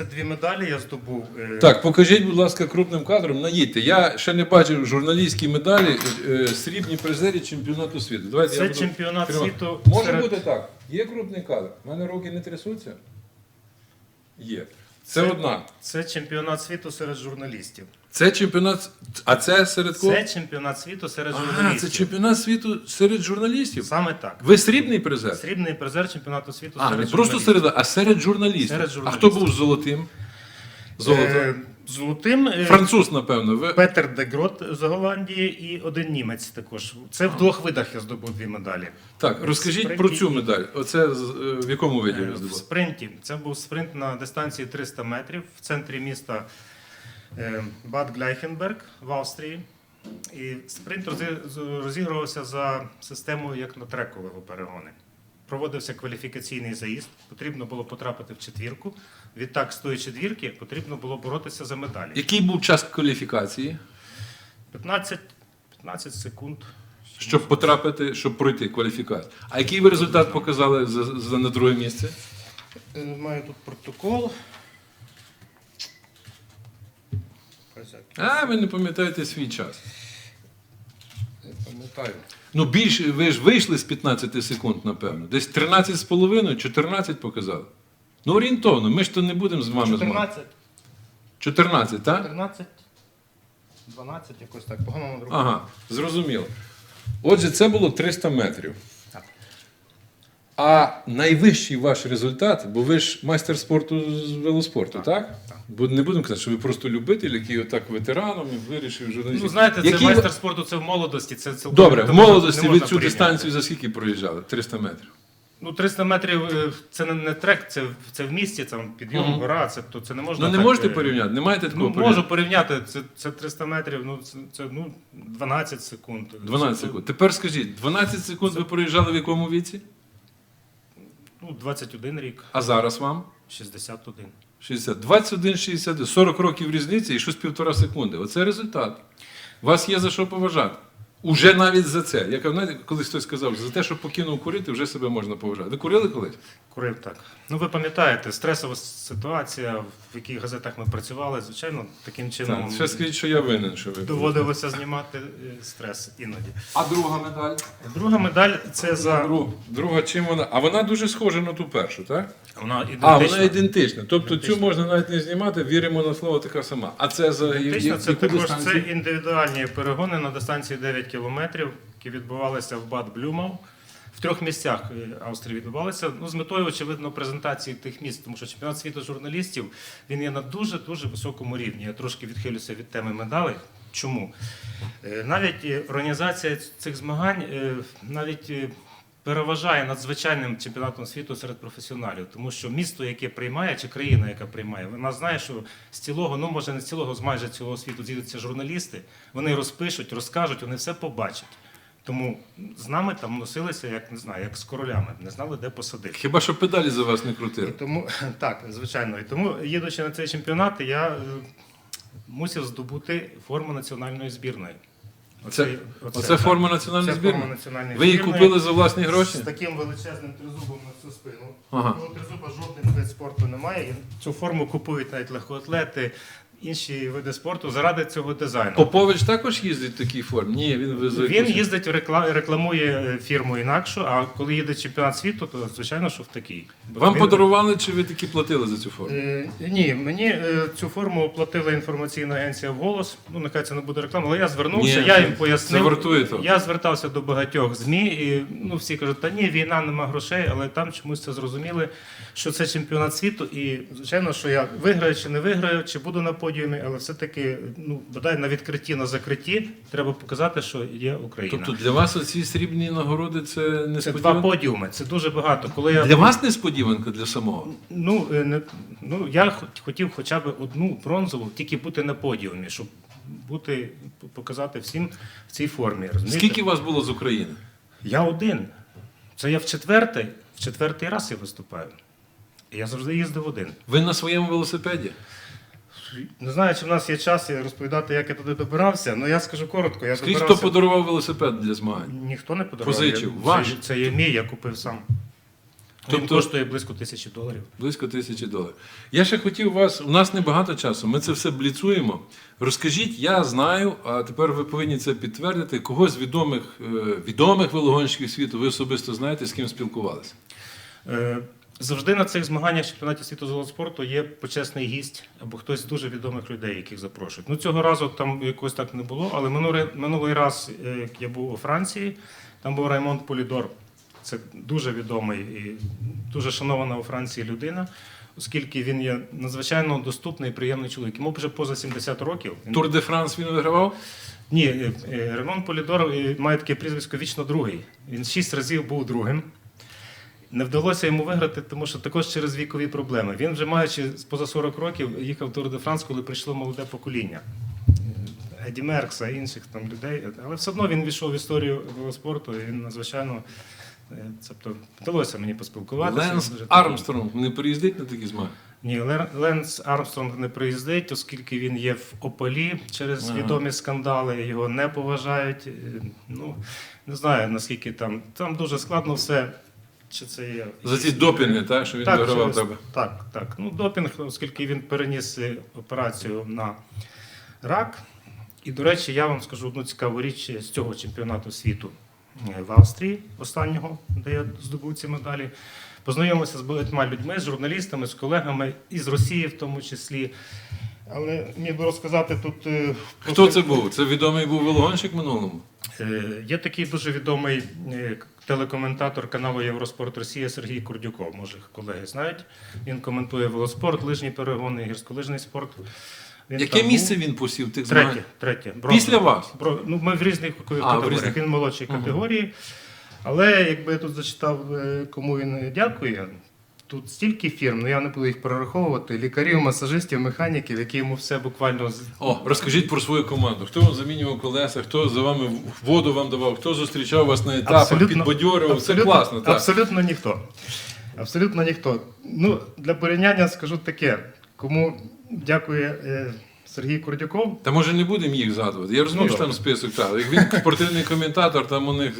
це дві медалі я здобув. Е, Так, покажіть, будь ласка, крупним кадром. Наїдьте. Я ще не бачив журналістські медалі, е, срібні призері чемпіонату світу. Давайте Це я буду чемпіонат тримати. світу Може серед- бути так. Є крупний кадр. У мене руки не трясуться? Є. Це, одна. Це чемпіонат світу серед журналістів. Це чемпіонат. А це серед кого? Це чемпіонат світу серед журналістів. це чемпіонат світу серед журналістів. Саме так. Ви срібний призер? Срібний призер чемпіонату світу А, серед не просто журналістів. серед, а серед журналістів. Серед А журналістів. хто був золотим? Золотим. Е, Золотим е, Француз, напевно. Ви... Петер Дегрот з Голландії і один німець також. Це в двох видах я здобув дві медалі. Так, розкажіть спринті про цю медаль. Оце е, в якому виді Е, ви В спринті. Це був спринт на дистанції 300 метрів в центрі міста Бад Гляйхенберг в Австрії. І спринт розігрувався за системою як на трекового перегони. Проводився кваліфікаційний заїзд, потрібно було потрапити в четвірку. Відтак, з тої четвірки, потрібно було боротися за медалі. Який був час кваліфікації, 15, 15 секунд. щоб потрапити, щоб пройти кваліфікацію? А який ви результат показали за, за на друге місце? Е, Маю тут протокол. А, ви не пам'ятаєте свій час. Я пам'ятаю. Ну, більше ви ж вийшли з 15 секунд, напевно. Десь 13,5, 14 показали. Ну, орієнтовно, ми ж то не будемо з вами змагати. 14, 14, так? 14, 12, якось так, погано на. Ага, зрозуміло. Отже, це було 300 метрів. Так. А найвищий ваш результат, бо ви ж майстер спорту з велоспорту, так? так. Бо не будемо казати, що ви просто любитель, який отак ветераном і вирішив журналістів. Ну, знаєте, це Який майстер спорту, це в молодості. Це цілком Добре, в молодості ви цю порівнювати. дистанцію за скільки проїжджали? 300 метрів. Ну, 300 метрів е, це не, не трек, це, це в місті, там підйом, Мгм. гора, це, то це не можна. Ну не так, можете е, порівняти, не маєте такого Ну, порівняння? можу порівняти, це, це 300 метрів, ну це, це ну, 12 секунд. 12 секунд. Тепер скажіть, 12 секунд ви проїжджали в якому віці? Ну, 21 рік, А зараз вам? 61. 60. 21, 60, 40 років різниці і щось півтора секунди. Оце результат. Вас є за що поважати. Уже навіть за це. Як знаєте, колись хтось сказав, за те, що покинув курити, вже себе можна поважати. Ви курили колись? Курив так. Ну, ви пам'ятаєте, стресова ситуація, в яких газетах ми працювали, звичайно, таким чином Так. Ще скажіть, що я винен, що ви. доводилося знімати е, стрес іноді. А друга медаль? Друга медаль це за Друга, друга чим вона? А вона дуже схожа на ту першу, так? вона ідентична. А, вона ідентична. Тобто цю можна навіть не знімати, віримо на слово така сама. А це за Ідентична, це також це індивідуальні перегони на дистанції 9 кілометрів, які відбувалися в Бад Блюмау. В трьох місцях е, Австрії відбувалися. Ну, з метою, очевидно, презентації тих міст, тому що чемпіонат світу журналістів він є на дуже дуже високому рівні. Я трошки відхилюся від теми медалей. Чому? Е, Навіть е, організація цих змагань навіть переважає надзвичайним чемпіонатом світу серед професіоналів, тому що місто, яке приймає, чи країна, яка приймає, вона знає, що з цілого, ну може не з цілого, з майже цілого світу з'їдуться журналісти, вони розпишуть, розкажуть, вони все побачать. Тому з нами там носилися, як не знаю, як з королями, не знали, де посадити. Хіба що педалі за вас не крутили? І тому так, звичайно. І тому, їдучи на цей чемпіонат, я е, мусив здобути форму національної збірної. Це, Оце- оце, так. форма національної Це форма збірної? національної Ви її збірної. купили за власні гроші? З таким величезним тризубом на всю спину. Ага. Ну, тризуба жодних вид спорту немає. І цю форму купують навіть легкоатлети, інші види спорту заради цього дизайну. Попович також їздить в такій формі? Ні, він везе. Він їздить, рекла- рекламує е, фірму інакшу, а коли їде чемпіонат світу, то звичайно, що в такий. Бо Вам він- подарували чи ви таки платили за цю форму? Е, Ні, мені е, цю форму оплатила інформаційна агенція «Вголос». Ну, нехай це не буде реклама, але я звернувся, Ні, я це- їм пояснив. це вартує того. Я звертався до багатьох ЗМІ, і ну, всі кажуть, та ні, війна, нема грошей, але там чомусь це зрозуміли, що це чемпіонат світу. І, звичайно, що я виграю чи не виграю, чи буду на подіумі, але все-таки, ну, бодай на відкритті, на закритті, треба показати, що є Україна. Тобто для вас оці срібні нагороди це це два подіуми, це дуже багато. Коли я Для вас несподіванка для самого? Ну, е, не, ну я хот- хотів хоча б одну бронзову, тільки бути на подіумі, щоб бути, показати всім в цій формі. Розумієте? Скільки вас було з України? Я один. Це я в четвертий, в четвертий раз я виступаю. Я завжди їздив один. Ви на своєму велосипеді? Не знаю, чи в нас є час розповідати, як я туди добирався, але я скажу коротко. Я Скажіть, хто подарував велосипед для змагань? Ніхто не подарував. Позичив. Я- Ваш? Це, це є мій, я купив сам. Він Тобто- коштує близько тисячі доларів. Близько тисячі доларів. Я ще хотів вас, у нас небагато часу, ми це все бліцуємо. Розкажіть, я знаю, а тепер ви повинні це підтвердити, кого з відомих, е, відомих велогонщиків світу ви особисто знаєте, з ким спілкувалися. Е, Завжди на цих змаганнях чемпіонаті світу з велоспорту є почесний гість або хтось з дуже відомих людей, яких запрошують. Ну цього разу там якось так не було, але минулий, минулий раз, е, як я був у Франції, там був Раймонд Полідор. Це дуже відомий і дуже шанована у Франції людина, оскільки він є надзвичайно доступний і приємний чоловік. Йому вже поза 70 років. Тур де Франс він вигравав? ні, е, е, Ремон Полідор має таке прізвисько вічно другий. Він шість разів був другим. Не вдалося йому виграти, тому що також через вікові проблеми. Він вже маючи поза 40 років їхав Тур де Франс, коли прийшло молоде покоління. Еді Меркса і інших там людей. Але все одно він війшов в історію велоспорту, і він надзвичайно. е, Тобто вдалося мені поспілкуватися. Ленс Армстронг не приїздить на такі змагання? ні, Ленс Армстронг не приїздить, оскільки він є в Опалі через Ага. відомі скандали, його не поважають. Е, Ну, не знаю, наскільки там. Там дуже складно все. Чи це є. За ці допінги, так, що він Так, вигравав через- тебе. Так, так. Ну, допінг, оскільки він переніс е, операцію на рак. І, до речі, я вам скажу одну цікаву річ з цього чемпіонату світу е, в Австрії, останнього, де я здобув ці медалі. Познайомився з багатьма людьми, з журналістами, з колегами, і з Росії в тому числі. Але міг би розказати тут. е, Хто це був? Це відомий був велогонщик минулому? Е, Є такий дуже відомий е, телекоментатор каналу Євроспорт Росія Сергій Курдюков. Може, колеги знають. Він коментує велоспорт, лижні перегони, гірськолижний спорт. Він Яке там місце був. він посів тих Третє, третє. Після вас? Бро- Ну, ми в різних А, в категоріях. різних. Він в молодшій категорії. Але якби я тут зачитав, е, кому він дякує. Тут стільки фірм, ну я не буду їх перераховувати. Лікарів, масажистів, механіків, які йому все буквально О, розкажіть про свою команду. Хто вам замінював колеса, хто за вами воду вам давав, хто зустрічав вас на етапах, підбадьорював. Це класно, так? Абсолютно ніхто. Абсолютно ніхто. Ну, для порівняння скажу таке, кому дякує е, Сергій Курдюков. Та може не будемо їх згадувати. Я розумію, Ну, що там список так. Як він спортивний коментатор, там у них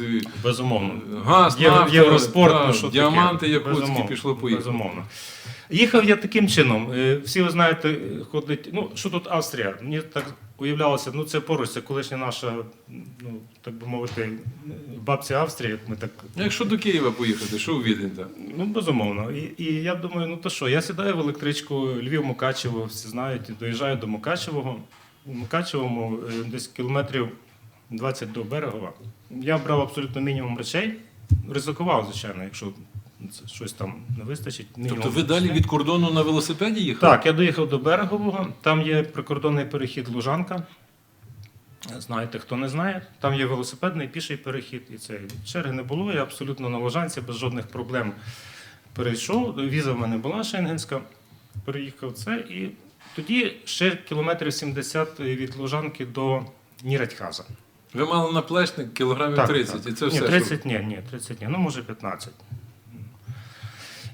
Безумовно. газ, нафта, Євроспорт, та, ну, що таке? діаманти якутські, пішло поїхати. Безумовно. Їхав я таким чином. Е, Всі ви знаєте, ходить. Ну, що тут Австрія? Мені так уявлялося, ну це поруч, це колишня наша, ну так би мовити, бабця Австрії. Ми так Ну, Якщо до Києва поїхати, що у Відень там? Ну, безумовно. І, і я думаю, ну то що, я сідаю в електричку Львів Мукачево, всі знають, і доїжджаю до Мукачевого. У Мукачевому е, десь кілометрів 20 до Берегова. Я брав абсолютно мінімум речей. Ризикував, звичайно, якщо це щось там не вистачить. Тобто ви далі від кордону на велосипеді їхали? Так, я доїхав до Берегового, там є прикордонний перехід Лужанка. Знаєте, хто не знає, там є велосипедний піший перехід, і це черги не було. Я абсолютно на Лужанці без жодних проблем перейшов. Віза в мене була шенгенська, переїхав це. І тоді ще кілометрів 70 від Лужанки до Нірадьхаза. Ви мали наплечник кілограмів 30, і це все. Ні, що- 30 ні, ні, 30 ні, ну може 15.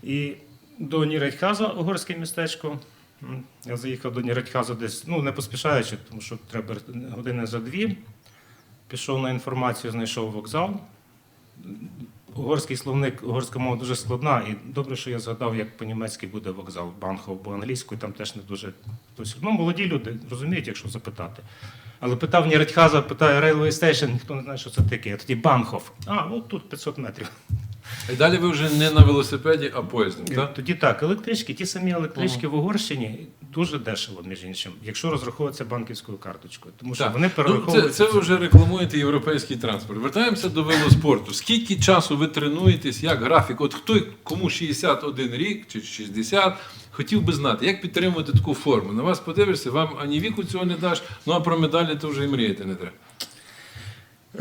І до Ніредьхаза, угорське містечко. Я заїхав до Ніредьхаза десь, ну не поспішаючи, тому що треба години за дві. Пішов на інформацію, знайшов вокзал. Угорський словник, угорська мова дуже складна, і добре, що я згадав, як по-німецьки буде вокзал Банхов, бо англійською там теж не дуже. Тобто, ну, молоді люди розуміють, якщо запитати. Але питав Ніредьхаза, питає Railway Station, ніхто не знає, що це таке. А тоді Банхов. А, от тут 500 метрів. І далі ви вже не на велосипеді, а поїздом, так? Тоді так, електрички, ті самі електрички в Угорщині дуже дешево, між іншим, якщо розраховуватися банківською карточкою. Тому що Так. вони Ну, це, перераховують. це ви вже рекламуєте європейський транспорт. Вертаємося до велоспорту. Скільки часу ви тренуєтесь, як графік? От хто кому 61 рік чи 60, хотів би знати, як підтримувати таку форму. На вас подивишся, вам ані віку цього не даш, ну а про медалі то вже і мріяти не треба.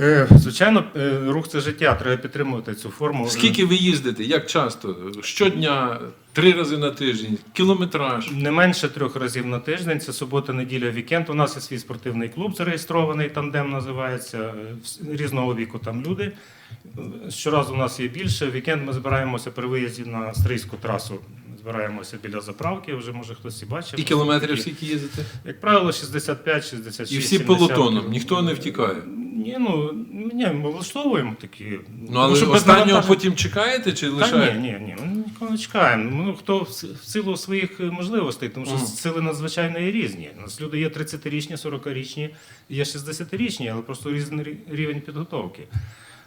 Е, Звичайно, е, рух це життя, треба підтримувати цю форму. Скільки ви їздите? Як часто? Щодня, три рази на тиждень, кілометраж. Не менше трьох разів на тиждень, це субота, неділя, вікенд. У нас є свій спортивний клуб зареєстрований, тандем називається. Різного віку там люди. Щоразу у нас є більше. Вікенд ми збираємося при виїзді на стрийську трасу. Збираємося біля заправки, вже може хтось і бачив. І кілометрів скільки їздите? Як правило, 65-66. І всі 70. пелотоном, ніхто не втікає. Ні, ну ні, ми влаштовуємо такі. Ну але щоб без останнього потім чекаєте чи лишаєте? ні, ні, ні. Коли чекаємо. Ну, хто в силу своїх е, можливостей, тому що сили надзвичайно є різні. У нас люди є 30-річні, 40-річні, є 60-річні, але просто різний рівень підготовки.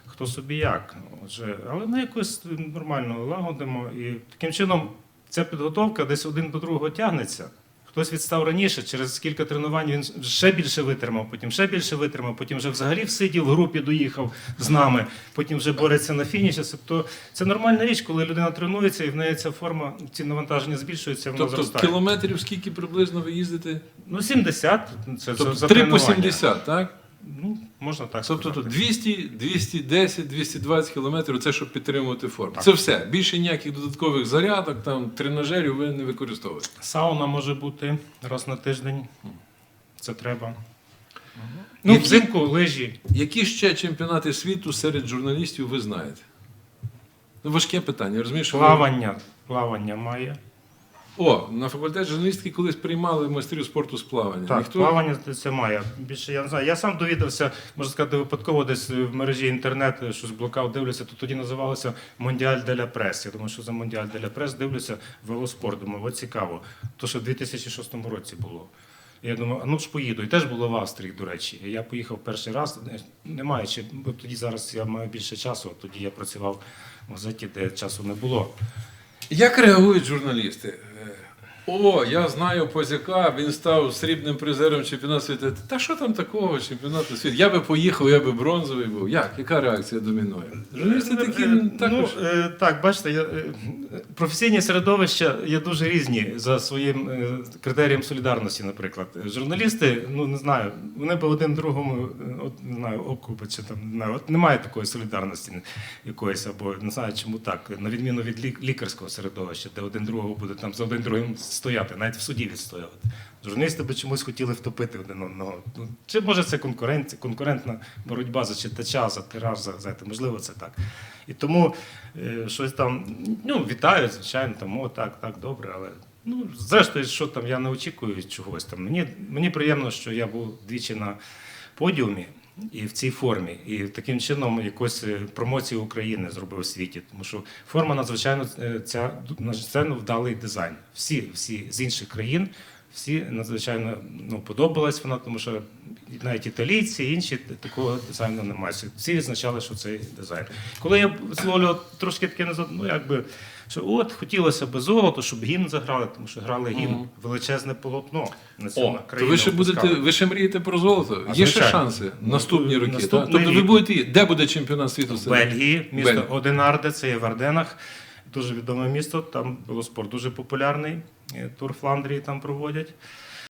Хто собі як. Отже, але ми якось нормально лагодимо. І таким чином ця підготовка десь один до другого тягнеться. Хтось відстав раніше, через кілька тренувань він ще більше витримав, потім ще більше витримав, потім вже взагалі всидів в групі, доїхав з нами, потім вже бореться на фініші. Тобто це нормальна річ, коли людина тренується і в неї ця форма, ці навантаження збільшуються, воно Тобто зростає. кілометрів скільки приблизно ви їздите? Ну, 70, це Тобто за 3 по тренування. 70, так? Ну, можна так Тобто сказати. тут 200, 210, 220 кілометрів це щоб підтримувати форму. Це все. Більше ніяких додаткових зарядок, там, тренажерів ви не використовуєте. Сауна може бути раз на тиждень. Це треба. Ну, Які- взимку лижі. Які ще чемпіонати світу серед журналістів ви знаєте? Ну, важке питання, ви- Плавання. Плавання має. О, на факультет журналістики колись приймали майстрів спорту з плавання. Так, Ніхто... плавання це- має. Більше я не знаю. Я сам довідався, можна сказати, випадково десь в мережі інтернет, щось блокав, дивлюся, то тоді називалося Мондіаль деля Прес. Я думаю, що за Мондіаль деля Прес дивлюся велоспорт. Думаю, от цікаво. То, що в 2006 році було. Я думаю, а ну ж поїду. І теж було в Австрії, до речі. Я поїхав перший раз, не- не маючи, бо тоді зараз я маю більше часу, а тоді я працював в газеті, де часу не було. Як реагують журналісти? Е, О, я знаю Позяка, він став срібним призером чемпіонату світу. Та що там такого чемпіонату світу? Я би поїхав, я би бронзовий був. Як? Яка реакція домінує? Журналісти такі Е, також. Ну, е, так, бачите, я, е, професійні середовища є дуже різні за своїм е, критерієм солідарності, наприклад. Журналісти, ну не знаю, вони би один другому е, от, не знаю, окупи чи там не знаю, от немає такої солідарності якоїсь, або не знаю, чому так. На відміну від лік- лікарського середовища, де один другого буде там за один другим стояти, навіть в суді відстояти. Журналісти би чомусь хотіли втопити один одного. Ну, Чи може це конкуренція, конкурентна боротьба за читача, за тираж, за знаєте, можливо, це так. І тому е, щось там ну, вітають, звичайно, там, о, так, так, добре, але ну, зрештою, що там, я не очікую чогось там. Мені, мені приємно, що я був двічі на подіумі і в цій формі. І таким чином якусь е, промоцію України зробив у світі. Тому що форма надзвичайно ця ця надзвичайно вдалий дизайн. Всі, всі з інших країн. Всі надзвичайно ну, подобалась вона, тому що навіть італійці інші такого дизайну немає. Всі відзначали, що це дизайн. Коли я висловлював трошки таке назад, ну якби що от хотілося б золото, щоб гімн заграли, тому що грали гімн, Мгм. величезне полотно. О, національна то ви ще будете, ви ще мрієте про золото? А, Є ще шанси Ну, наступні роки. наступний так? Тобто ви будете, де буде чемпіонат світу? В Бельгії, місто. Оденарде, це є в Арденах. Дуже відоме місто, там велоспорт дуже популярний. е, Тур Фландрії там проводять.